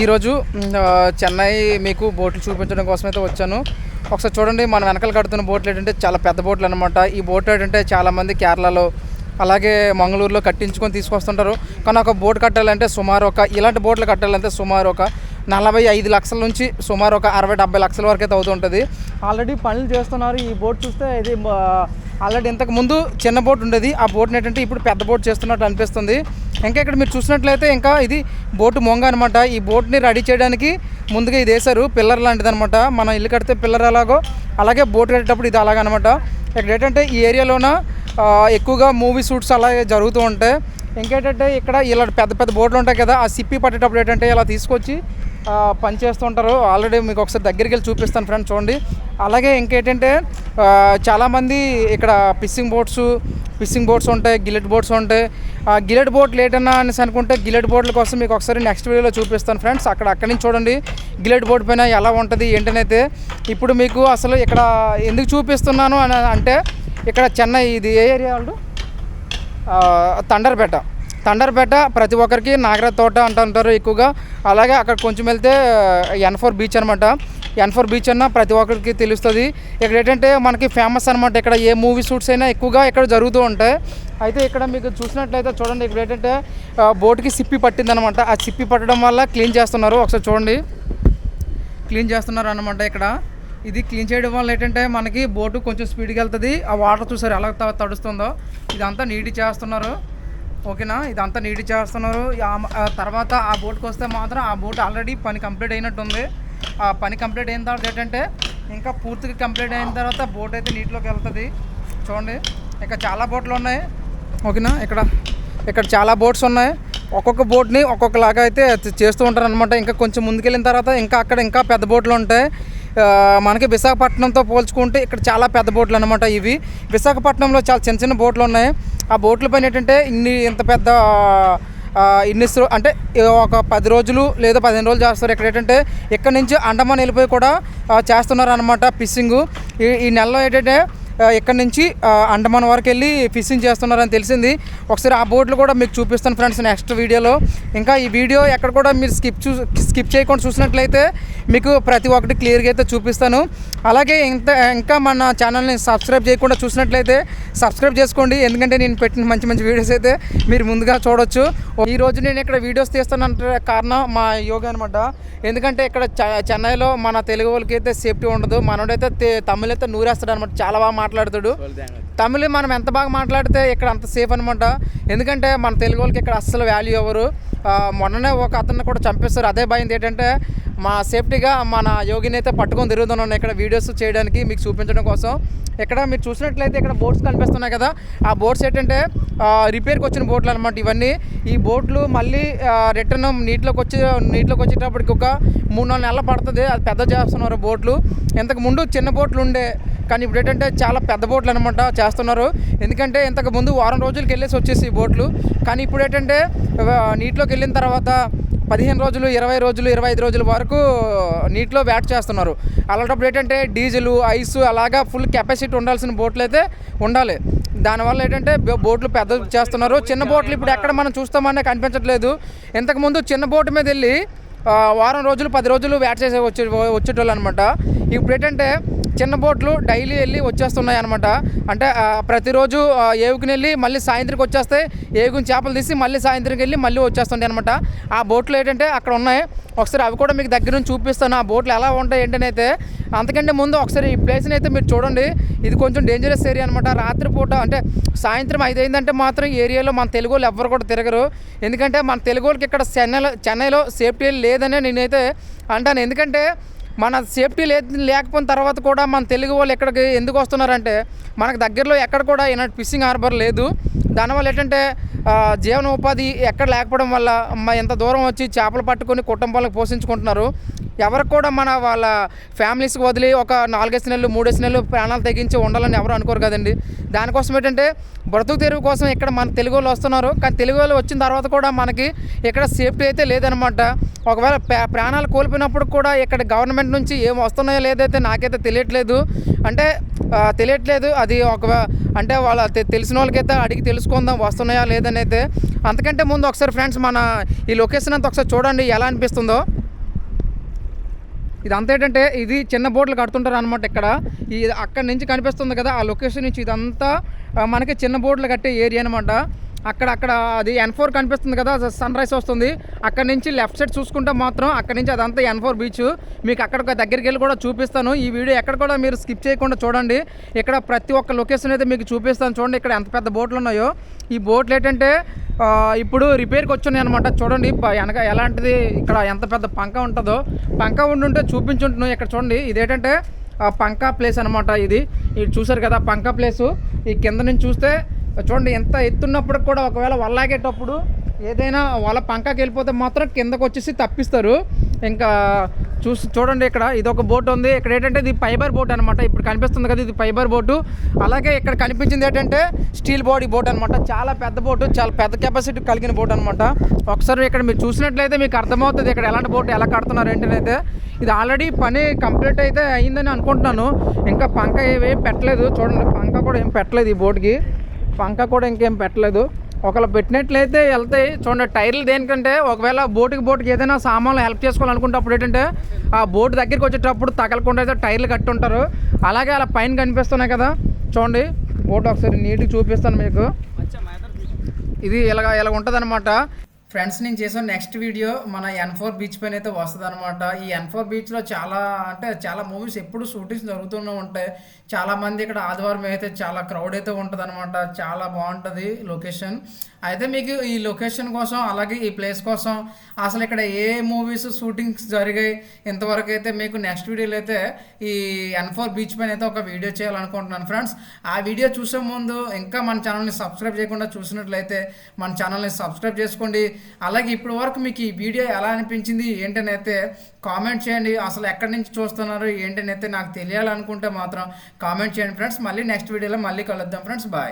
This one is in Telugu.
ఈరోజు చెన్నై మీకు బోట్లు చూపించడం కోసం అయితే వచ్చాను. ఒకసారి చూడండి మన వెనకాల కడుతున్న బోట్లు ఏంటంటే చాలా పెద్ద బోట్లు అనమాట ఈ బోట్ ఏంటంటే చాలామంది కేరళలో అలాగే మంగళూరులో కట్టించుకొని తీసుకొస్తుంటారు. కానీ ఒక బోట్ కట్టాలంటే సుమారు ఒక ఇలాంటి బోట్లు కట్టాలంటే సుమారు ఒక నలభై ఐదు లక్షల నుంచి సుమారు ఒక అరవై డెబ్బై లక్షల వరకు అయితే అవుతుంటుంది. ఆల్రెడీ పనులు చేస్తున్నారు. ఈ బోట్ చూస్తే ఇది ఆల్రెడీ ఇంతకు ముందు చిన్న బోట్ ఉండేది. ఆ బోట్ని ఏంటంటే ఇప్పుడు పెద్ద బోట్ చేస్తున్నట్టు అనిపిస్తుంది. ఇంకా ఇక్కడ మీరు చూసినట్లయితే ఇంకా ఇది బోటు మొంగ అనమాట ఈ బోట్ని రెడీ చేయడానికి ముందుగా ఇది వేశారు పిల్లర్ లాంటిది అనమాట మనం ఇల్లు కడితే పిల్లర్ ఎలాగో అలాగే బోట్ కట్టేటప్పుడు ఇది అలాగనమాట ఇక్కడ ఏంటంటే ఈ ఏరియాలోన ఎక్కువగా మూవీ షూట్స్ అలాగే జరుగుతూ ఉంటాయి ఇంకేంటంటే ఇక్కడ ఇలా పెద్ద పెద్ద బోట్లు ఉంటాయి కదా ఆ సిప్పి పట్టేటప్పుడు ఏంటంటే ఇలా తీసుకొచ్చి పని చేస్తుంటారు ఆల్రెడీ మీకు ఒకసారి దగ్గరికి వెళ్ళి చూపిస్తాను ఫ్రెండ్స్ చూడండి. అలాగే ఇంకేంటంటే చాలామంది ఇక్కడ ఫిషింగ్ బోట్స్ ఫిషింగ్ బోట్స్ ఉంటాయి గిలెట్ బోట్స్ ఉంటాయి. ఆ గిలెట్ బోట్ లేట్ అనేసి అనుకుంటే గిలెట్ బోట్ల కోసం మీకు ఒకసారి నెక్స్ట్ వీడియోలో చూపిస్తాను ఫ్రెండ్స్ అక్కడ అక్కడి నుంచి చూడండి. గిలెట్ బోట్ పైన ఎలా ఉంటుంది ఏంటనైతే ఇప్పుడు మీకు అసలు ఇక్కడ ఎందుకు చూపిస్తున్నాను అని అంటే ఇక్కడ చెన్నై ఇది ఏ ఏరియా వాళ్ళు? తండర్పేట. తండర్పేట ప్రతి ఒక్కరికి నాగరాజ్ తోట అంటుంటారు ఎక్కువగా. అలాగే అక్కడ కొంచెం వెళ్తే ఎన్ ఫోర్ బీచ్ అనమాట ఎన్ ఫోర్ బీచ్ అన్న ప్రతి ఒక్కరికి తెలుస్తుంది. ఇక్కడ ఏంటంటే మనకి ఫేమస్ అనమాట ఇక్కడ ఏ మూవీ షూట్స్ అయినా ఎక్కువగా ఇక్కడ జరుగుతూ ఉంటాయి. అయితే ఇక్కడ మీకు చూసినట్లయితే చూడండి ఇక్కడ ఏంటంటే బోట్కి సిప్పి పట్టిందనమాట ఆ సిప్పి పట్టడం వల్ల క్లీన్ చేస్తున్నారు. ఒకసారి చూడండి. క్లీన్ చేస్తున్నారు అనమాట ఇక్కడ. ఇది క్లీన్ చేయడం వల్ల ఏంటంటే మనకి బోటు కొంచెం స్పీడ్గా వెళ్తుంది. ఆ వాటర్ చూసారు ఎలా త- తడుస్తుందో. ఇదంతా నీటి చేస్తున్నారు. ఓకేనా? ఇదంతా నీట్ చేస్తున్నారు. తర్వాత ఆ బోట్కి వస్తే మాత్రం ఆ బోట్ ఆల్రెడీ పని కంప్లీట్ అయినట్టుంది. ఆ పని కంప్లీట్ అయిన తర్వాత ఏంటంటే ఇంకా పూర్తిగా కంప్లీట్ అయిన తర్వాత బోట్ అయితే నీటిలోకి వెళ్తుంది. చూడండి ఇంకా చాలా బోట్లు ఉన్నాయి. ఓకేనా? ఇక్కడ ఇక్కడ చాలా బోట్స్ ఉన్నాయి. ఒక్కొక్క బోట్ని ఒక్కొక్కలాగా అయితే చేస్తూ ఉంటారు అనమాట ఇంకా కొంచెం ముందుకెళ్ళిన తర్వాత ఇంకా అక్కడ ఇంకా పెద్ద బోట్లు ఉంటాయి. మనకి విశాఖపట్నంతో పోల్చుకుంటే ఇక్కడ చాలా పెద్ద బోట్లు అనమాట ఇవి. విశాఖపట్నంలో చాలా చిన్న చిన్న బోట్లు ఉన్నాయి. ఆ బోట్ల పైన ఏంటంటే ఇన్ని ఇంత పెద్ద ఇన్ని అంటే ఒక పది రోజులు లేదా పదిహేను రోజులు చేస్తారు. ఇక్కడ ఏంటంటే ఇక్కడ నుంచి అండమాన్ వెళ్ళిపోయి కూడా చేస్తున్నారు అనమాట ఫిషింగ్. ఈ ఈ నెలలో ఏంటంటే ఇక్కడ నుంచి అండమాన్ వరకు వెళ్ళి ఫిషింగ్ చేస్తున్నారని తెలిసింది. ఒకసారి ఆ బోట్లు కూడా మీకు చూపిస్తాను ఫ్రెండ్స్ నెక్స్ట్ వీడియోలో. ఇంకా ఈ వీడియో ఎక్కడ కూడా మీరు స్కిప్ చూ స్కిప్ చేయకుండా చూసినట్లయితే మీకు ప్రతి ఒక్కటి క్లియర్గా అయితే చూపిస్తాను. అలాగే ఇంత ఇంకా మన ఛానల్ని సబ్స్క్రైబ్ చేయకుండా చూసినట్లయితే సబ్స్క్రైబ్ చేసుకోండి. ఎందుకంటే నేను పెట్టిన మంచి మంచి వీడియోస్ అయితే మీరు ముందుగా చూడొచ్చు. ఈరోజు నేను ఇక్కడ వీడియోస్ తీస్తానంటే కారణం మా యోగా అనమాట ఎందుకంటే ఇక్కడ చ- చెన్నైలో మన తెలుగు వాళ్ళకి అయితే సేఫ్టీ ఉండదు. మనోడైతే తమిళైతే అయితే నూరేస్తాడు అనమాట చాలా బాగా మాట్లాడతాడు. తమిళ్ మనం ఎంత బాగా మాట్లాడితే ఇక్కడ అంత సేఫ్ అనమాట ఎందుకంటే మన తెలుగు వాళ్ళకి ఇక్కడ అస్సలు వాల్యూ ఎవరు. మొన్ననే ఒక అతన్ని కూడా చంపేస్తారు అదే భయం ఏంటంటే మా సేఫ్టీగా మన యోగిని అయితే పట్టుకొని తిరుగుతున్నాను ఇక్కడ వీడియోస్ చేయడానికి మీకు చూపించడం కోసం. ఇక్కడ మీరు చూసినట్లయితే ఇక్కడ బోట్స్ కనిపిస్తున్నాయి కదా. ఆ బోట్స్ ఏంటంటే రిపేర్కి వచ్చిన బోట్లు అనమాట ఇవన్నీ. ఈ బోట్లు మళ్ళీ రిటర్న్ నీటిలోకి వచ్చి నీటిలోకి వచ్చేటప్పటికి ఒక మూడు నాలుగు నెలలు పడుతుంది. అది పెద్ద చేస్తున్నారు బోట్లు ఇంతకు ముందు చిన్న బోట్లు ఉండే. కానీ ఇప్పుడు ఏంటంటే చాలా పెద్ద బోట్లు అనమాట చేస్తున్నారు. ఎందుకంటే ఇంతకు ముందు వారం రోజులకి వెళ్ళేసి వచ్చేసి బోట్లు. కానీ ఇప్పుడు ఏంటంటే నీటిలోకి వెళ్ళిన తర్వాత పదిహేను రోజులు ఇరవై రోజులు ఇరవై ఐదు రోజుల వరకు నీటిలో వ్యాట్ చేస్తున్నారు. అలాంటప్పుడు ఏంటంటే డీజిల్ ఐస్ అలాగా ఫుల్ కెపాసిటీ ఉండాల్సిన బోట్లు అయితే ఉండాలి. దానివల్ల ఏంటంటే బోట్లు పెద్ద చేస్తున్నారు. చిన్న బోట్లు ఇప్పుడు ఎక్కడ మనం చూస్తామనే కనిపించట్లేదు. ఇంతకుముందు చిన్న బోటు మీద వెళ్ళి వారం రోజులు పది రోజులు వ్యాట్ చేసే వచ్చే వచ్చేటోళ్ళు అనమాట ఇప్పుడు ఏంటంటే చిన్న బోట్లు డైలీ వెళ్ళి వచ్చేస్తున్నాయి అనమాట అంటే ప్రతిరోజు ఏవుకుని వెళ్ళి మళ్ళీ సాయంత్రంకి వచ్చేస్తాయి ఏగుని చేపలు తీసి మళ్ళీ సాయంత్రంకి వెళ్ళి మళ్ళీ వచ్చేస్తుంటాయి అనమాట ఆ బోట్లు ఏంటంటే అక్కడ ఉన్నాయి. ఒకసారి అవి కూడా మీకు దగ్గర నుంచి చూపిస్తాను. ఆ బోట్లు ఎలా ఉంటాయి ఏంటని అయితే. అంతకంటే ముందు ఒకసారి ఈ ప్లేస్ని అయితే మీరు చూడండి. ఇది కొంచెం డేంజరస్ ఏరియా అనమాట రాత్రిపూట అంటే సాయంత్రం ఐదు అయిందంటే మాత్రం ఈ ఏరియాలో మన తెలుగు వాళ్ళు ఎవ్వరు కూడా తిరగరు. ఎందుకంటే మన తెలుగు వాళ్ళకి ఇక్కడ చెన్నైలో చెన్నైలో సేఫ్టీ లేదనే నేనైతే అంటాను. ఎందుకంటే మన సేఫ్టీ లే లేకపోయిన తర్వాత కూడా మన తెలుగు వాళ్ళు ఎక్కడికి ఎందుకు వస్తున్నారంటే మనకు దగ్గరలో ఎక్కడ కూడా ఇలాంటి ఫిషింగ్ హార్బర్ లేదు. దానివల్ల ఏంటంటే జీవన జీవనోపాధి ఎక్కడ లేకపోవడం వల్ల మ- ఎంత దూరం వచ్చి చేపలు పట్టుకొని కుటుంబాలకు పోషించుకుంటున్నారు. ఎవరికి కూడా మన వాళ్ళ ఫ్యామిలీస్కి వదిలి ఒక నాలుగేసి నెలలు మూడేసి నెలలు ప్రాణాలు తెగించి ఉండాలని ఎవరు అనుకోరు కదండి. దానికోసం ఏంటంటే బ్రతుకు తెరువు కోసం ఇక్కడ మన తెలుగు వాళ్ళు వస్తున్నారు. కానీ తెలుగు వాళ్ళు వచ్చిన తర్వాత కూడా మనకి ఇక్కడ సేఫ్టీ అయితే లేదనమాట. ఒకవేళ ప్రా- ప్రాణాలు కోల్పోయినప్పుడు కూడా ఇక్కడ గవర్నమెంట్ నుంచి ఏం వస్తున్నాయో లేదైతే నాకైతే తెలియట్లేదు. అంటే తెలియట్లేదు. అది ఒక అంటే వాళ్ళ తె- తెలిసిన వాళ్ళకైతే అడిగి తెలుసుకుందాం వస్తున్నాయా లేదని అయితే అంతకంటే ముందు ఒకసారి ఫ్రెండ్స్ మన ఈ లొకేషన్ అంతా ఒకసారి చూడండి ఎలా అనిపిస్తుందో. ఇదంతా ఏంటంటే ఇది చిన్న బోట్లు కడుతుంటారు అనమాట ఇక్కడ. ఈ అక్కడ నుంచి కనిపిస్తుంది కదా ఆ లొకేషన్ నుంచి ఇదంతా మనకి చిన్న బోట్లు కట్టే ఏరియా అనమాట అక్కడ అక్కడ అది ఎన్ ఫోర్ కనిపిస్తుంది కదా సన్ రైజ్ వస్తుంది. అక్కడ నుంచి లెఫ్ట్ సైడ్ చూసుకుంటే మాత్రం అక్కడ నుంచి అదంతా ఎన్ ఫోర్ బీచ్ మీకు అక్కడ దగ్గరికి వెళ్ళి కూడా చూపిస్తాను. ఈ వీడియో ఎక్కడ కూడా మీరు స్కిప్ చేయకుండా చూడండి. ఇక్కడ ప్రతి ఒక్క లొకేషన్ అయితే మీకు చూపిస్తాను. చూడండి ఇక్కడ ఎంత పెద్ద బోట్లు ఉన్నాయో. ఈ బోట్లు ఏంటంటే ఇప్పుడు రిపేర్కి వచ్చున్నాయి అనమాట చూడండి వెనక ఎలాంటిది ఇక్కడ ఎంత పెద్ద పంక ఉంటుందో. పంక ఉండుంటే చూపించుంటున్నాను ఇక్కడ చూడండి ఇదేంటంటే పంకా ప్లేస్ అనమాట ఇది. ఇది చూసారు కదా పంకా ప్లేసు ఈ కింద నుంచి చూస్తే చూడండి ఎంత ఎత్తున్నప్పుడు కూడా ఒకవేళ వల్లాగేటప్పుడు ఏదైనా వాళ్ళ పంకాకి వెళ్ళిపోతే మాత్రం కిందకు వచ్చేసి తప్పిస్తారు. ఇంకా చూసి చూడండి ఇక్కడ ఇది ఒక బోట్ ఉంది. ఇక్కడ ఏంటంటే ఇది ఫైబర్ బోట్ అనమాట ఇప్పుడు కనిపిస్తుంది కదా ఇది ఫైబర్ బోటు. అలాగే ఇక్కడ కనిపించింది ఏంటంటే స్టీల్ బాడీ బోట్ అనమాట చాలా పెద్ద బోటు చాలా పెద్ద కెపాసిటీ కలిగిన బోట్ అనమాట ఒకసారి ఇక్కడ మీరు చూసినట్లయితే మీకు అర్థమవుతుంది ఇక్కడ ఎలాంటి బోట్ ఎలా కడుతున్నారు ఏంటనైతే ఇది ఆల్రెడీ పని కంప్లీట్ అయితే అయిందని అనుకుంటున్నాను. ఇంకా పంక ఏమేం పెట్టలేదు. చూడండి పంక కూడా ఏం పెట్టలేదు ఈ బోట్కి. పంక కూడా ఇంకేం పెట్టలేదు. ఒకవేళ పెట్టినట్లయితే వెళ్తాయి. చూడండి టైర్లు దేనికంటే ఒకవేళ బోటుకి బోటుకి ఏదైనా సామాన్లు హెల్ప్ చేసుకోవాలనుకున్నప్పుడు ఏంటంటే ఆ బోట్ దగ్గరికి వచ్చేటప్పుడు తగలకుండా అయితే టైర్లు కట్టుంటారు అలాగే అలా పైన కనిపిస్తున్నాయి కదా. చూడండి బోట్ ఒకసారి నీట్గా చూపిస్తాను మీకు. ఇది ఇలాగ ఇలా ఉంటుంది ఫ్రెండ్స్ నేను చేసిన నెక్స్ట్ వీడియో మన ఎన్ ఫోర్ బీచ్ పైన అయితే వస్తుంది అనమాట ఈ ఎన్ ఫోర్ బీచ్లో చాలా అంటే చాలా మూవీస్ ఎప్పుడు షూటింగ్స్ జరుగుతూనే ఉంటాయి. చాలా మంది ఇక్కడ ఆదివారం అయితే చాలా క్రౌడ్ అయితే ఉంటుంది అనమాట చాలా బాగుంటుంది లొకేషన్ అయితే మీకు ఈ లొకేషన్ కోసం అలాగే ఈ ప్లేస్ కోసం అసలు ఇక్కడ ఏ మూవీస్ షూటింగ్స్ జరిగాయి ఇంతవరకు అయితే మీకు నెక్స్ట్ వీడియోలో అయితే ఈ ఎన్ ఫోర్ బీచ్ పైన అయితే ఒక వీడియో చేయాలనుకుంటున్నాను ఫ్రెండ్స్ ఆ వీడియో చూసే ముందు ఇంకా మన ఛానల్ని సబ్స్క్రైబ్ చేయకుండా చూసినట్లయితే మన ఛానల్ని సబ్స్క్రైబ్ చేసుకోండి. అలాగే ఇప్పటి వరకు మీకు ఈ వీడియో ఎలా అనిపించింది ఏంటని అయితే కామెంట్ చేయండి. అసలు ఎక్కడి నుంచి చూస్తున్నారు ఏంటని అయితే నాకు తెలియాలనుకుంటే మాత్రం కామెంట్ చేయండి ఫ్రెండ్స్. మళ్ళీ నెక్స్ట్ వీడియోలో మళ్ళీ కలుద్దాం ఫ్రెండ్స్. బాయ్